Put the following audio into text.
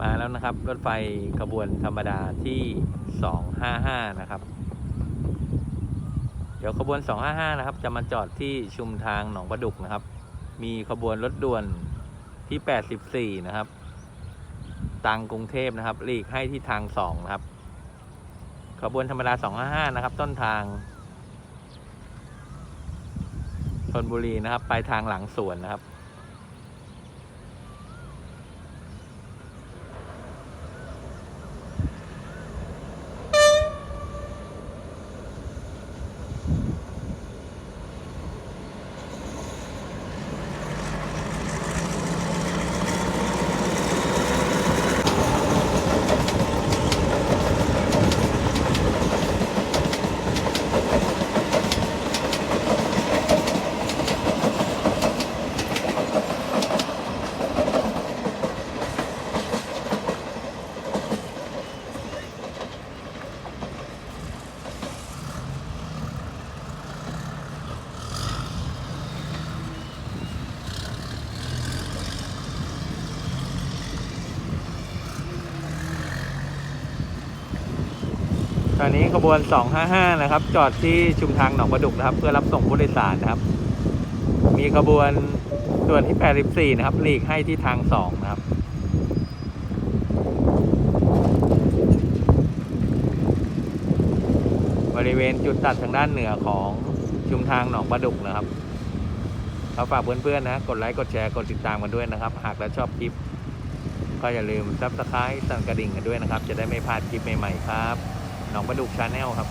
มาแล้วนะครับ รถไฟขบวนธรรมดาที่สองห้าห้านะครับ เดี๋ยวขบวนสองห้าห้านะครับ จะมาจอดที่ชุมทางหนองประดุกนะครับ มีขบวนรถด่วนที่แปดสิบสี่นะครับ ตังกรุงเทพนะครับหลีกให้ที่ทางสองนะครับ ขบวนธรรมดาสองห้าห้านะครับ ต้นทางชนบุรีนะครับไปทางหลังสวนนะครับ ตอนนี้ขบวน 255 นะครับ จอดที่ชุมทางหนองประดุกนะครับ เพื่อรับส่งผู้โดยสารนะครับ มีขบวนด่วนที่ 84 นะครับหลีกให้ที่ทาง 2 นะครับบริเวณจุดตัดทางด้านเหนือของชุมทางหนองประดุกนะครับเขาฝากเพื่อนๆนะ กดไลค์ กดแชร์ กดติดตามกันด้วยนะครับ หากแล้วชอบคลิป ก็อย่าลืมซับสไครต์สั่นกระดิ่งกันด้วยนะครับ จะได้ไม่พลาดคลิปใหม่ๆครับ หนองประดุกชาแนลครับ